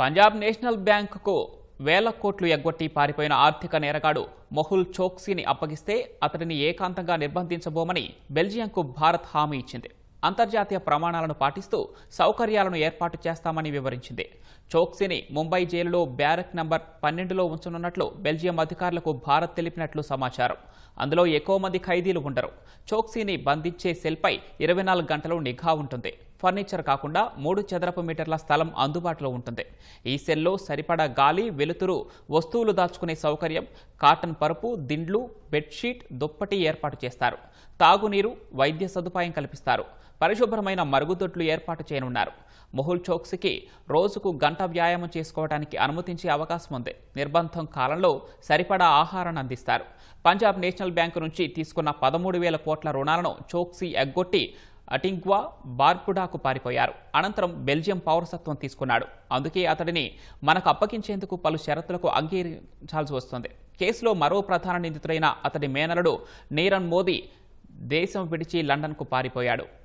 Punjab national బ్యాంకుకు వేల కోట్లు ఎగ్గొట్టి పారిపోయిన ఆర్థిక నేరగాడు మొహుల్ చోక్సీని అప్పగిస్తే అతడిని ఏకాంతంగా నిర్బంధించబోమని బెల్జియంకు భారత్ హామీ ఇచ్చింది. అంతర్జాతీయ ప్రమాణాలను పాటిస్తూ సౌకర్యాలను ఏర్పాటు చేస్తామని వివరించింది. చోక్సీని ముంబై జైలులో బ్యారక్ నంబర్ పన్నెండులో ఉంచనున్నట్లు బెల్జియం అధికారులకు భారత్ తెలిపినట్లు సమాచారం. అందులో ఎక్కువ మంది ఖైదీలు ఉండరు. చోక్సీని బంధించే సెల్పై ఇరవై నాలుగు గంటలు నిఘా ఉంటుంది. ఫర్నిచర్ కాకుండా మూడు చదరపు మీటర్ల స్థలం అందుబాటులో ఉంటుంది. ఈ సెల్లో సరిపడా గాలి వెలుతురు వస్తువులు దాచుకునే సౌకర్యం కాటన్ పరుపు దిండ్లు బెడ్షీట్ దుప్పటి ఏర్పాటు చేస్తారు. తాగునీరు వైద్య సదుపాయం కల్పిస్తారు. పరిశుభ్రమైన మరుగుదొడ్లు ఏర్పాటు చేయనున్నారు. మొహుల్ చోక్స్కి రోజుకు గంట వ్యాయామం చేసుకోవడానికి అనుమతించే అవకాశం ఉంది. నిర్బంధం కాలంలో సరిపడా ఆహారాన్ని అందిస్తారు. పంజాబ్ నేషనల్ బ్యాంకు నుంచి తీసుకున్న పదమూడు వేల కోట్ల రుణాలను చోక్సీ ఎగ్గొట్టి అటింగ్వా బార్పుడాకు పారిపోయారు. అనంతరం బెల్జియం పౌరసత్వం తీసుకున్నాడు. అందుకే అతడిని మనకు అప్పగించేందుకు పలు షరతులకు అంగీకరించాల్సి వస్తుంది. కేసులో మరో ప్రధాన నిందితుడైన అతడి మేనలుడు నీరన్ మోదీ దేశం విడిచి లండన్కు పారిపోయాడు.